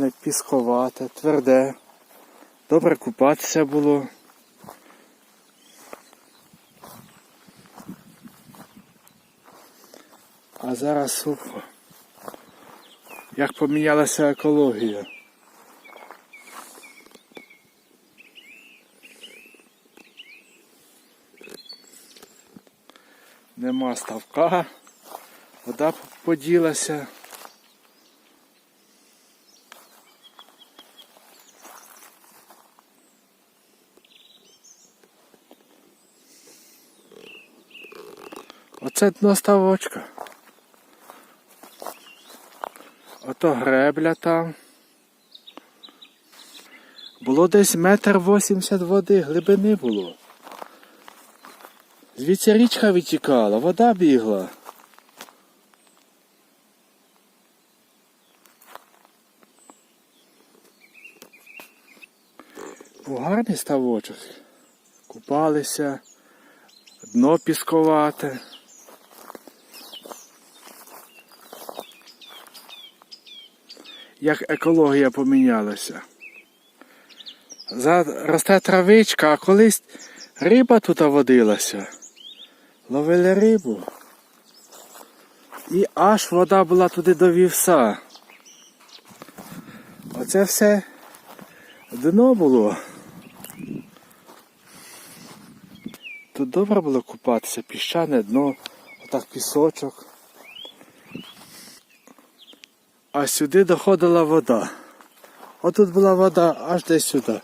гарне, пісковате, тверде. Добре купатися було. А зараз сухо. Як помінялася екологія. Нема ставка, вода поділася. Дно ставочка. Ото гребля там. Було десь метр вісімдесят води, глибини було. Звідси річка витікала, вода бігла. Був гарний ставочок. Купалися, дно пісковате. Як екологія помінялася. Росте травичка, а колись риба тут водилася. Ловили рибу. І аж вода була туди до вівса. Оце все дно було. Тут добре було купатися, піщане дно, отак пісочок. А сюди доходила вода. Отут була вода аж десь сюди.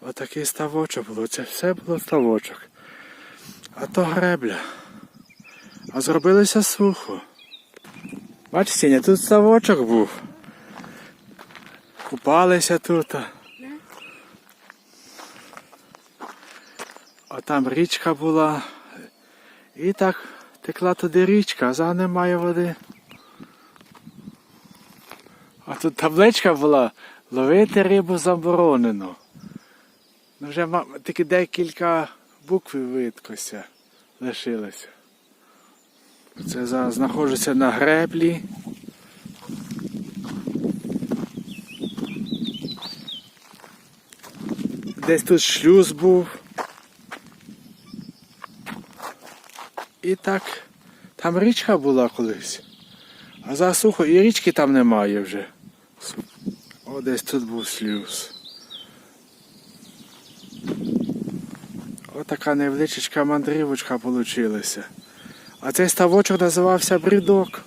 Отакий ставочок було. Це все було ставочок. А то гребля. А зробилося сухо. Бачиш, Сіня, тут ставочок був. Купалися тут. А там річка була. І так текла туди річка, а за немає води. А тут табличка була ловити рибу заборонено. Ну вже тільки декілька букв видкося лишилося. Це зараз знаходжуся на греблі. Десь тут шлюз був. І так, там річка була колись. А засухо сухо, і річки там немає вже. О, десь тут був шлюз. Отака невеличка мандрівочка вийшла. А цей ставочок називався Брідок.